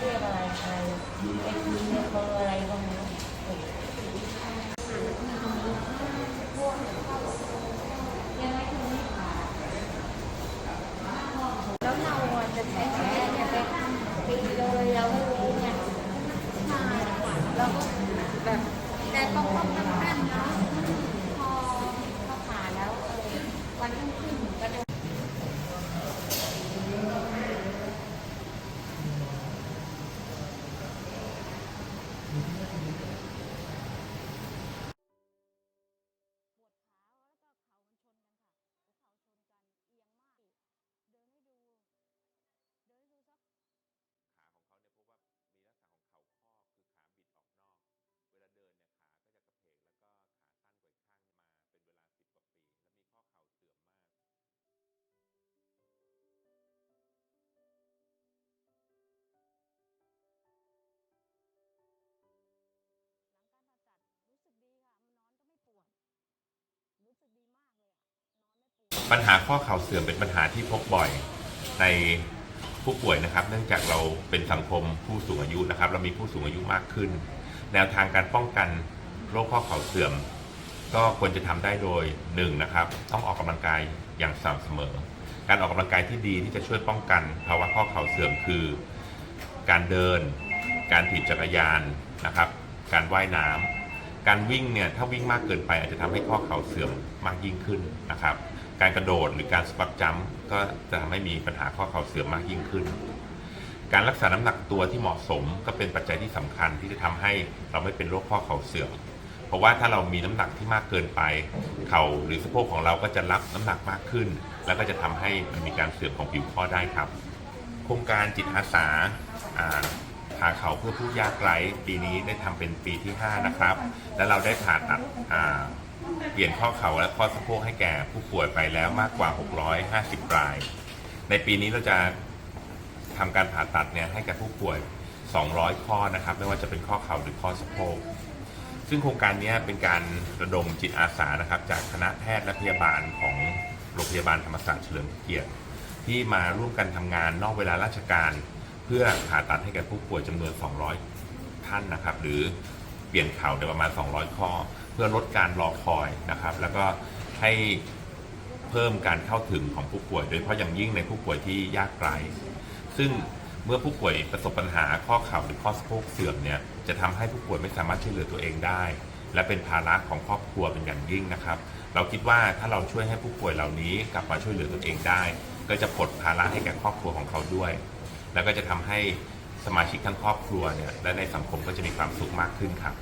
เรียกอะไรอะไรเอ็กซ์เรียกเบอร์อะไรก็ไม่รู้แล้วเราอะจะใช้แค่เนี่ยไปปีเลยเราไม่รู้ไงเราก็แบบแต่ต้องต้องนั่งเนาะ ปัญหาข้อเข่าเสื่อมเป็นปัญหาที่พบบ่อยในผู้ป่วยนะครับ เนื่องจากเราเป็นสังคมผู้สูงอายุนะครับ เรามีผู้สูงอายุมากขึ้น แนวทางการป้องกันโรคข้อเข่าเสื่อม ก็ควรจะทำได้โดยหนึ่งนะครับ ต้องออกกำลังกายอย่างสม่ำเสมอ การออกกำลังกายที่ดีที่จะช่วยป้องกันภาวะข้อเข่าเสื่อมคือ การเดิน การถีบจักรยานนะครับ การว่ายน้ำ การวิ่งเนี่ยถ้าวิ่งมากเกินไปอาจจะทำให้ข้อเข่าเสื่อมมากยิ่งขึ้นนะครับ การกระโดดหรือการสปักจัมป์ก็จะทำให้มีปัญหาข้อเข่าเสื่อมมากยิ่งขึ้น การรักษาน้ำหนักตัวที่เหมาะสมก็เป็นปัจจัยที่สำคัญที่จะทำให้เราไม่เป็นโรคข้อเข่าเสื่อมเพราะว่าถ้าเรามีน้ำหนักที่มากเกินไป เข่าหรือสะโพกของเราก็จะรับน้ำหนักมากขึ้น แล้วก็จะทำให้มันมีการเสื่อมของผิวข้อได้ครับ โครงการจิตอาสา อ่าเข่าเพื่อผู้ยากไร้ปีนี้ได้ทำเป็นปีที่ 5 นะครับ และเราได้ผ่าตัดเปลี่ยนข้อเข่าและข้อสะโพกให้แก่ผู้ป่วยไปแล้วมากกว่า 650 ราย ในปีนี้เราจะทำการผ่าตัดเนี่ยให้แก่ผู้ป่วย 200 ข้อนะครับ ไม่ว่าจะเป็นข้อเข่าหรือข้อสะโพกซึ่งโครงการนี้เป็นการระดมจิตอาสานะครับ จากคณะแพทย์และพยาบาลของโรงพยาบาลธรรมศาสตร์เฉลิมพระเกียรติที่มาร่วมกันทำงานนอกเวลาราชการ พื่อผ่าตัดให้แก่ผู้ป่วยจำนวน 200 ท่านนะครับ หรือเปลี่ยนเข่าในประมาณ 200 ข้อ เพื่อลดการรอคอยนะครับ แล้วก็ให้เพิ่มการเข้าถึงของผู้ป่วย โดยเฉพาะอย่างยิ่งในผู้ป่วยที่ยากไร้ ซึ่งเมื่อผู้ป่วยประสบปัญหาข้อเข่าหรือข้อสะโพกเสื่อมเนี่ย จะทำให้ผู้ป่วยไม่สามารถช่วยเหลือตัวเองได้ และเป็นภาระของครอบครัวเป็นอย่างยิ่งนะครับ เราคิดว่าถ้าเราช่วยให้ผู้ป่วยเหล่านี้กลับมาช่วยเหลือตัวเองได้ ก็จะปลดภาระให้แก่ครอบครัวของเขาด้วย แล้วก็จะทำให้สมาชิกทั้งครอบครัวเนี่ยและในสังคมก็จะมีความสุขมากขึ้นครับ